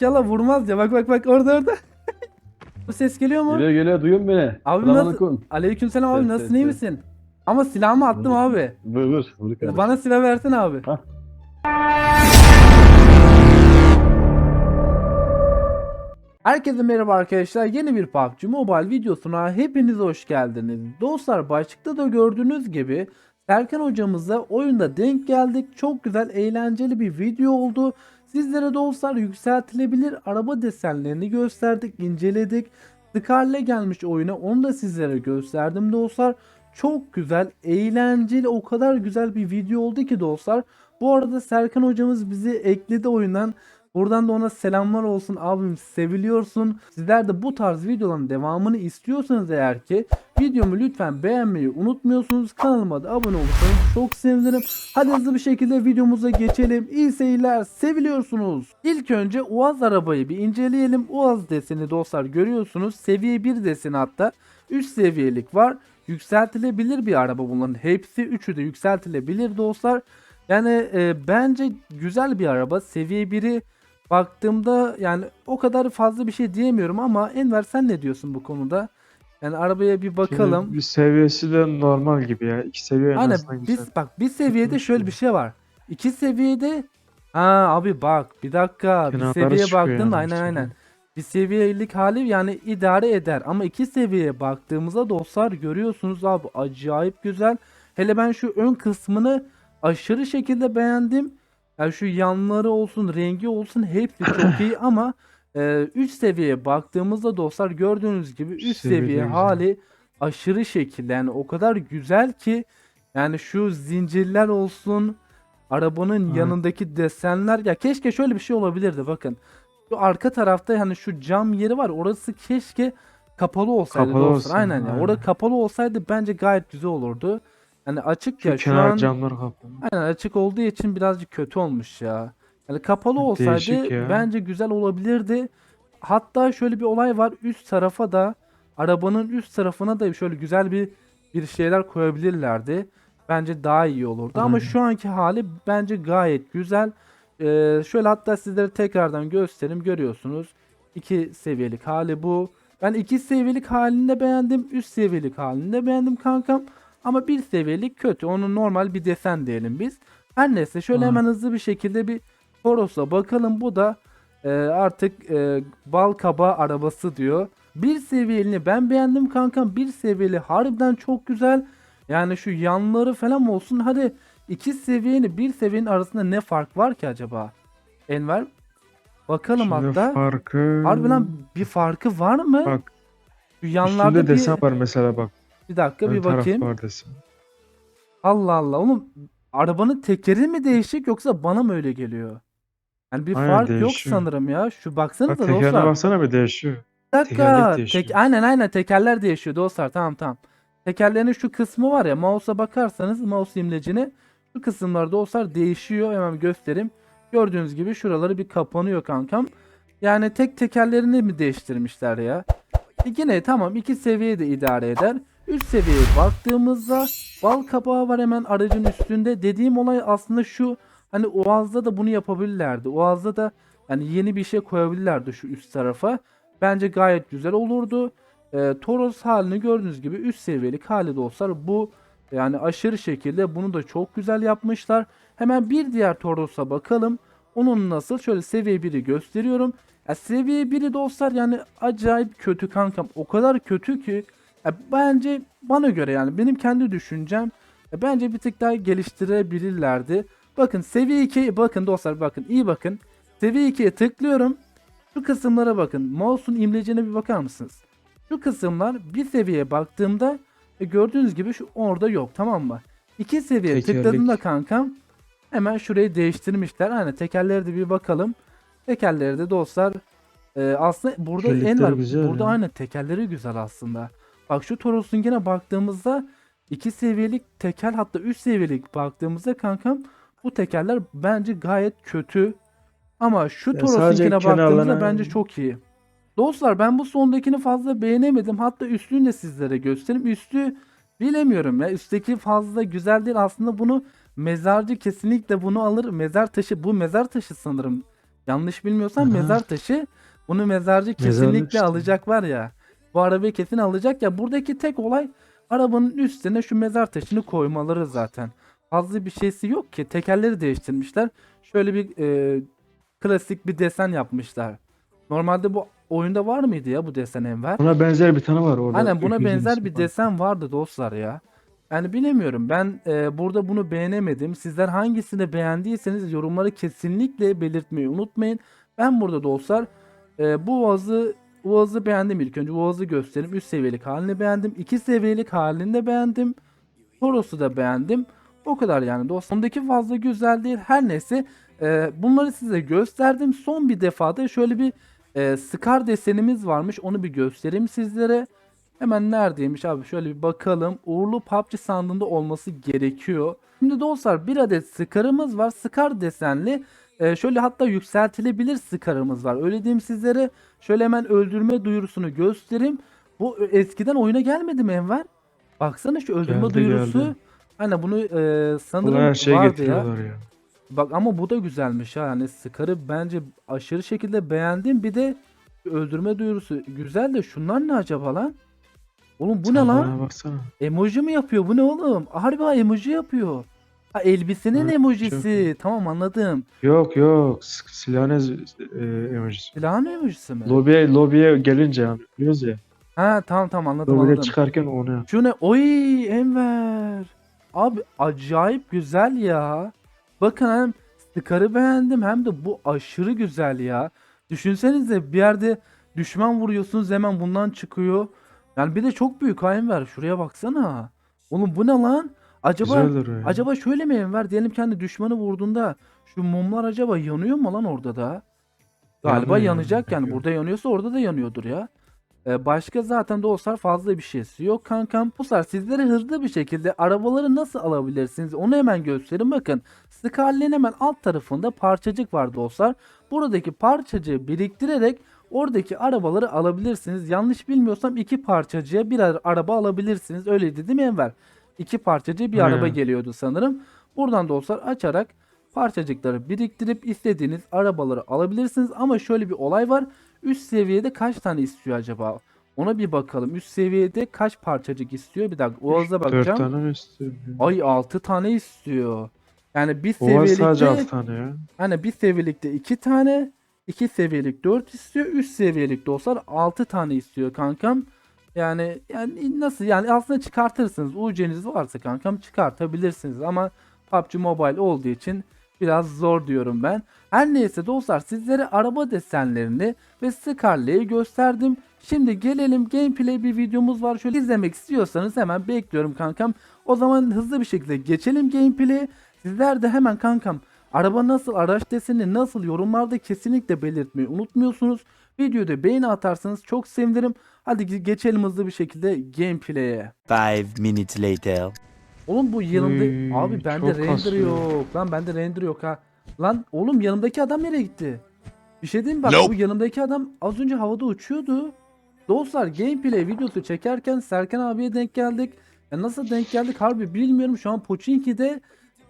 İnşallah vurmaz ya. Bak bak bak orada orada. Bu ses geliyor mu? Geliyor geliyor duyuyor musun beni? Abi Selamünaleyküm. nasıl? Aleykümselam abi Ses, nasılsın ses, iyi ses. misin? Ama silahımı attım abi. Vur vur. Vur kardeşim. Bana silah versene abi. Hah. Herkese merhaba arkadaşlar. Yeni bir PUBG Mobile videosuna hepiniz hoş geldiniz. Dostlar başlıkta da gördüğünüz gibi Serkan hocamızla oyunda denk geldik. Çok güzel eğlenceli bir video oldu. Sizlere dostlar yükseltilebilir araba desenlerini gösterdik, inceledik. Scarlet gelmiş oyuna onu da sizlere gösterdim dostlar. Çok güzel, eğlenceli, o kadar güzel bir video oldu ki dostlar. Bu arada Serkan hocamız bizi ekledi oyundan. Buradan da ona selamlar olsun abim seviliyorsun. Sizler de bu tarz videoların devamını istiyorsanız eğer ki videomu lütfen beğenmeyi unutmuyorsunuz. Kanalıma da abone olursanız çok sevinirim. Hadi hızlı bir şekilde videomuza geçelim. İyi seyirler seviliyorsunuz. İlk önce Uaz arabayı bir inceleyelim. Uaz deseni dostlar görüyorsunuz. Seviye 1 deseni hatta. 3 seviyelik var. Yükseltilebilir bir araba bunların. Hepsi üçü de yükseltilebilir dostlar. Yani e, bence güzel bir araba. Seviye 1'i baktığımda yani o kadar fazla bir şey diyemiyorum ama Enver sen ne diyorsun bu konuda? Yani arabaya bir bakalım. Şimdi bir seviyesi de normal gibi ya. İki seviye en Aynen azından güzel. biz bak bir seviyede şöyle bir şey var. İki seviyede ha abi bak bir dakika bir Kenarları seviyeye çıkıyor baktın yani aynen işte. aynen. Bir seviyelik hali yani idare eder ama iki seviyeye baktığımızda dostlar görüyorsunuz abi acayip güzel. Hele ben şu ön kısmını aşırı şekilde beğendim. Yani şu yanları olsun, rengi olsun hepsi çok iyi ama 3 seviyeye baktığımızda dostlar gördüğünüz gibi 3 Seviye hali aşırı şekilde yani o kadar güzel ki yani şu zincirler olsun arabanın Evet. yanındaki desenler ya keşke şöyle bir şey olabilirdi bakın. Şu arka tarafta hani şu cam yeri var orası keşke kapalı olsaydı Kapalı dostlar. olsun, Aynen ya. aynen. Orada kapalı olsaydı bence gayet güzel olurdu. Yani açık Şu ya şu kenar an camlar kapalı. aynen açık olduğu için birazcık kötü olmuş ya. Yani kapalı olsaydı ya. bence güzel olabilirdi. Hatta şöyle bir olay var. Üst tarafa da arabanın üst tarafına da şöyle güzel bir bir şeyler koyabilirlerdi. Bence daha iyi olurdu. Ama Aynen. şu anki hali bence gayet güzel. Ee, şöyle hatta sizlere tekrardan göstereyim. Görüyorsunuz. iki seviyelik hali bu. Ben iki seviyelik halini de beğendim. Üst seviyelik halini de beğendim kankam. Ama bir seviyelik kötü. Onun normal bir desen diyelim biz. Her neyse şöyle Aynen. hemen hızlı bir şekilde bir Toros'a bakalım. Bu da e, artık e, bal kaba arabası diyor. Bir seviyelini ben beğendim kankam. Bir seviyeli harbiden çok güzel. Yani şu yanları falan olsun. Hadi iki seviyeni bir seviyenin arasında ne fark var ki acaba? Enver bakalım Şimdi hatta. farkı... Harbiden bir farkı var mı? Bak Şu yanlarda üstünde bir, desen var mesela bak. Bir dakika Ön bir bakayım. desen. Allah Allah. Oğlum arabanın tekeri mi değişik yoksa bana mı öyle geliyor? Yani bir Aynen, fark yok değişiyor. sanırım ya. Şu Bak baksanıza tekerine dostlar. baksana bir değişiyor. Bir dakika. Tek, aynen aynen tekerler değişiyor dostlar. Tamam tamam. Tekerlerin şu kısmı var ya mouse'a bakarsanız mouse imlecini şu kısımlar dostlar değişiyor. Hemen göstereyim. Gördüğünüz gibi şuraları bir kapanıyor kankam. Yani tek tekerlerini mi değiştirmişler ya? E yine tamam iki seviye de idare eder. Üst seviyeye baktığımızda bal kabağı var hemen aracın üstünde. Dediğim olay aslında şu. Hani Oğaz'da da bunu yapabilirlerdi. Oğaz'da da yani yeni bir şey koyabilirlerdi şu üst tarafa. Bence gayet güzel olurdu. Ee, Toros halini gördüğünüz gibi üst seviyelik hali dostlar. Bu yani aşırı şekilde bunu da çok güzel yapmışlar. Hemen bir diğer Toros'a bakalım. Onun nasıl? Şöyle seviye 1'i gösteriyorum. Ya seviye 1'i dostlar yani acayip kötü kankam. O kadar kötü ki ya bence bana göre yani benim kendi düşüncem ya bence bir tık daha geliştirebilirlerdi. Bakın seviye 2 bakın dostlar bakın iyi bakın. Seviye 2'ye tıklıyorum. Şu kısımlara bakın. Mouse'un imlecine bir bakar mısınız? Şu kısımlar bir seviyeye baktığımda e, gördüğünüz gibi şu orada yok tamam mı? İki seviye tıkladığımda kankam hemen şurayı değiştirmişler. Hani tekerlere de bir bakalım. Tekerleri de dostlar e, aslında burada en var. Burada ya. aynı tekerleri güzel aslında. Bak şu Toros'un yine baktığımızda iki seviyelik teker hatta üç seviyelik baktığımızda kankam bu tekerler bence gayet kötü. Ama şu Toros'unkine baktığımızda bence çok iyi. Dostlar ben bu sondakini fazla beğenemedim. Hatta üstünü de sizlere göstereyim. Üstü bilemiyorum ya. Üstteki fazla güzel değil. Aslında bunu mezarcı kesinlikle bunu alır. Mezar taşı bu mezar taşı sanırım. Yanlış bilmiyorsam Aha. mezar taşı. Bunu mezarcı Mezarlık kesinlikle işte. alacak var ya. Bu arabayı kesin alacak ya. Buradaki tek olay arabanın üstüne şu mezar taşını koymaları zaten. Fazla bir şeysi yok ki. Tekerleri değiştirmişler. Şöyle bir e, klasik bir desen yapmışlar. Normalde bu oyunda var mıydı ya bu desen Enver? Buna benzer bir tane var orada. Aynen buna benzer bir desen vardı dostlar ya. Yani bilemiyorum. Ben e, burada bunu beğenemedim. Sizler hangisini beğendiyseniz yorumları kesinlikle belirtmeyi unutmayın. Ben burada dostlar e, bu vazı bu vazı beğendim ilk önce. Bu vazı göstereyim. 3 seviyelik halini beğendim. 2 seviyelik halini de beğendim. Toros'u da beğendim. O kadar yani dostum. Sondaki fazla güzel değil. Her neyse e, bunları size gösterdim. Son bir defada şöyle bir e, Scar desenimiz varmış. Onu bir göstereyim sizlere. Hemen neredeymiş abi şöyle bir bakalım. Uğurlu PUBG sandığında olması gerekiyor. Şimdi dostlar bir adet Scar'ımız var. Scar desenli. Ee, şöyle hatta yükseltilebilir Scar'ımız var. Öyle diyeyim sizlere. Şöyle hemen öldürme duyurusunu göstereyim. Bu eskiden oyuna gelmedi mi Enver? Baksana şu öldürme Geldi, duyurusu. geldi. Hani bunu e, sanırım Buna her şeyi vardı ya. ya. Bak ama bu da güzelmiş ha. Yani Scar'ı bence aşırı şekilde beğendim. Bir de öldürme duyurusu güzel de şunlar ne acaba lan? Oğlum bu ne Sen lan? bana baksana. Emoji mi yapıyor? Bu ne oğlum? Harbi ha, emoji yapıyor. Ha elbisenin Evet, emojisi. Tamam anladım. Yok yok. s- Silahın ez- e, emojisi. Silahın emojisi mi? Lobiye, lobiye gelince yani. Biliyoruz ya. ha tamam tamam anladım Lobide anladım. çıkarken onu yap. Şu ne? Oy Enver. Abi acayip güzel ya. Bakın hem Scar'ı beğendim hem de bu aşırı güzel ya. Düşünsenize bir yerde düşman vuruyorsunuz hemen bundan çıkıyor. Yani bir de çok büyük ha Enver. Şuraya baksana. Oğlum bu ne lan? Acaba Güzeldir o ya. acaba şöyle mi Enver? Diyelim kendi düşmanı vurduğunda şu mumlar acaba yanıyor mu lan orada da? Galiba Yanıyor, yanacak yani. Burada yanıyorsa orada da yanıyordur ya. Ee, başka zaten dostlar fazla bir şeysi yok kankam. Dostlar sizlere hızlı bir şekilde arabaları nasıl alabilirsiniz onu hemen göstereyim. Bakın Scarlet'in hemen alt tarafında parçacık var dostlar. Buradaki parçacığı biriktirerek oradaki arabaları alabilirsiniz. Yanlış bilmiyorsam iki parçacığa bir ara- araba alabilirsiniz. Öyle değil mi Enver? İki parçacığa bir He. araba geliyordu sanırım. Buradan dostlar açarak parçacıkları biriktirip istediğiniz arabaları alabilirsiniz. Ama şöyle bir olay var. Üst seviyede kaç tane istiyor acaba? Ona bir bakalım. Üst seviyede kaç parçacık istiyor? Bir dakika. Oğaz'a bakacağım. tane mi istiyor? Ay 6 tane istiyor. Yani bir Oha sadece altı seviyelikte tane ya. hani bir seviyelikte 2 tane, 2 seviyelik 4 istiyor. Üst seviyelik dostlar 6 tane istiyor kankam. Yani yani nasıl yani aslında çıkartırsınız. UC'niz varsa kankam çıkartabilirsiniz ama PUBG Mobile olduğu için biraz zor diyorum ben. Her neyse dostlar sizlere araba desenlerini ve Scarlet'i gösterdim. Şimdi gelelim gameplay bir videomuz var. Şöyle izlemek istiyorsanız hemen bekliyorum kankam. O zaman hızlı bir şekilde geçelim gameplay'e. Sizler de hemen kankam araba nasıl, araç deseni nasıl yorumlarda kesinlikle belirtmeyi unutmuyorsunuz. Videoda beğeni atarsanız çok sevinirim. Hadi ge- geçelim hızlı bir şekilde gameplay'e. Five minutes later. Oğlum bu yanımda Uy, abi bende çok render yok. Lan bende render yok ha. Lan oğlum yanımdaki adam nereye gitti? Bir şey diyeyim mi? bak Nope. bu yanımdaki adam az önce havada uçuyordu. Dostlar gameplay videosu çekerken Serkan abiye denk geldik. Ya nasıl denk geldik harbi bilmiyorum şu an Pochinki'de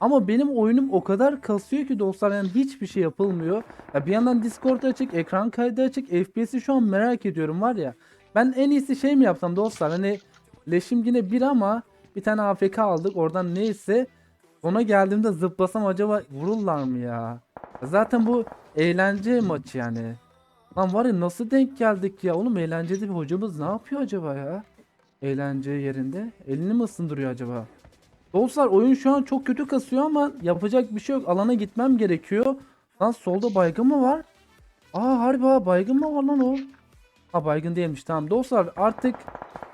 ama benim oyunum o kadar kasıyor ki dostlar yani hiçbir şey yapılmıyor. Ya bir yandan Discord açık, ekran kaydı açık, FPS'i şu an merak ediyorum var ya. Ben en iyisi şey mi yapsam dostlar hani leşim yine bir ama bir tane AFK aldık oradan neyse ona geldiğimde zıplasam acaba vururlar mı ya? Zaten bu eğlence maçı yani. Lan var ya nasıl denk geldik ya oğlum eğlenceli bir hocamız ne yapıyor acaba ya? Eğlence yerinde. Elini mi ısındırıyor acaba? Dostlar oyun şu an çok kötü kasıyor ama yapacak bir şey yok. Alana gitmem gerekiyor. Lan solda baygın mı var? Aa harbi ha baygın mı var lan o? Ha baygın değilmiş tamam. Dostlar artık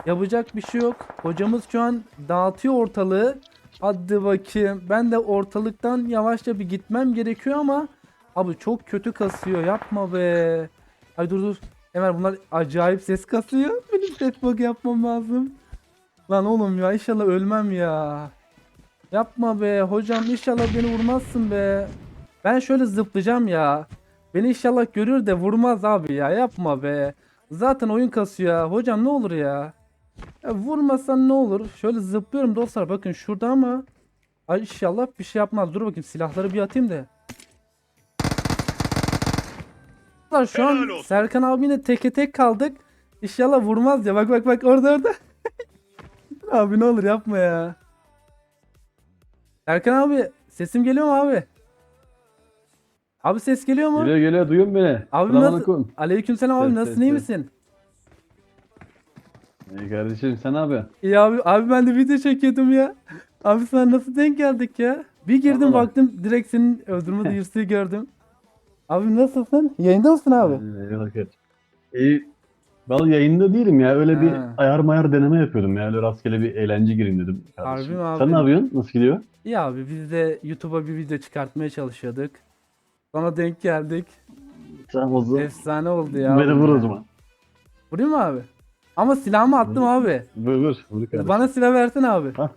yapacak bir şey yok. Hocamız şu an dağıtıyor ortalığı. Hadi bakayım. Ben de ortalıktan yavaşça bir gitmem gerekiyor ama abi çok kötü kasıyor. Yapma be. Ay dur dur. Hemen bunlar acayip ses kasıyor. Benim ses bug yapmam lazım. Lan oğlum ya inşallah ölmem ya. Yapma be hocam inşallah beni vurmazsın be. Ben şöyle zıplayacağım ya. Beni inşallah görür de vurmaz abi ya yapma be. Zaten oyun kasıyor. Hocam ne olur ya. ya vurmasan ne olur? Şöyle zıplıyorum dostlar bakın şurada ama. Ay inşallah bir şey yapmaz. Dur bakayım silahları bir atayım da. Dostlar şu an Serkan abiyle teke tek kaldık. İnşallah vurmaz ya. Bak bak bak orada orada. abi ne olur yapma ya. Serkan abi sesim geliyor mu abi? Abi ses geliyor mu? Geliyor geliyor duyuyor musun beni? Abi Selamünaleyküm. nasıl? Aleykümselam abi Ses, nasılsın ses, iyi misin? İyi kardeşim sen abi. İyi abi abi ben de video çekiyordum ya. Abi sana nasıl denk geldik ya? Bir girdim Allah. baktım direkt senin öldürme duyurusuyu gördüm. Abi nasılsın? Yayında mısın abi? Eyvallah kardeşim. İyi. Ben yayında değilim ya. Öyle bir Ha. ayar mayar deneme yapıyordum ya. Öyle rastgele bir eğlence gireyim dedim. Kardeşim. Harbi mi abi? Sen ne yapıyorsun? Nasıl gidiyor? İyi abi biz de YouTube'a bir video çıkartmaya çalışıyorduk. Sonra denk geldik. Sen o zaman. Efsane oldu ya. Beni vur o zaman. Vurayım mı abi? Ama silahımı attım abi. Vur vur. Vur kardeşim. Bana silah versene abi. Hah.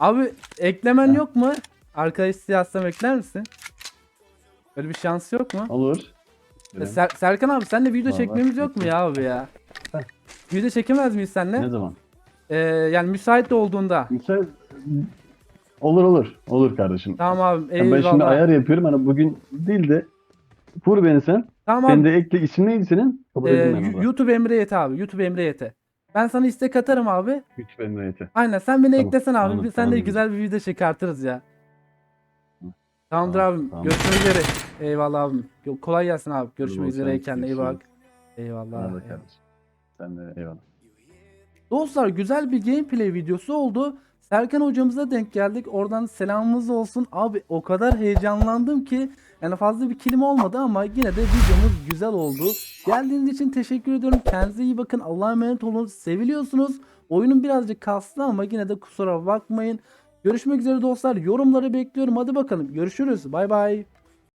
Abi eklemen Ha. yok mu? Arkadaş siyasam ekler misin? Öyle bir şans yok mu? Olur. Ya Ser- Serkan abi senle video Vallahi çekmemiz yok mu ya abi ya? Video çekemez miyiz Ne seninle? zaman? Ee, yani müsait olduğunda. Müsait. Olur olur. Olur kardeşim. Tamam abi Ben şimdi ayar yapıyorum. Hani bugün değil de vur beni sen. Tamam abi. de ekle. İsim neydi senin? Kabul Ee, ben. YouTube Emre Yete abi. YouTube Emre Yete. Ben sana istek atarım abi. Güç memnuniyeti. Aynen sen beni Tamam, eklesen abi. Biz seninle tamam. güzel bir video çıkartırız ya. Tamamdır Tamam, abim. tamam. Görüşmek üzere. Eyvallah abim. Kolay gelsin abi. Görüşmek üzere. Kendine iyi bak. Eyvallah eyvallah. kardeşim. Sen de eyvallah. Dostlar güzel bir gameplay videosu oldu. Serkan hocamıza denk geldik. Oradan selamımız olsun. Abi o kadar heyecanlandım ki yani fazla bir kelime olmadı ama yine de videomuz güzel oldu. Geldiğiniz için teşekkür ediyorum. Kendinize iyi bakın. Allah'a emanet olun. Seviliyorsunuz. Oyunun birazcık kaslı ama yine de kusura bakmayın. Görüşmek üzere dostlar. Yorumları bekliyorum. Hadi bakalım. Görüşürüz. Bay bay.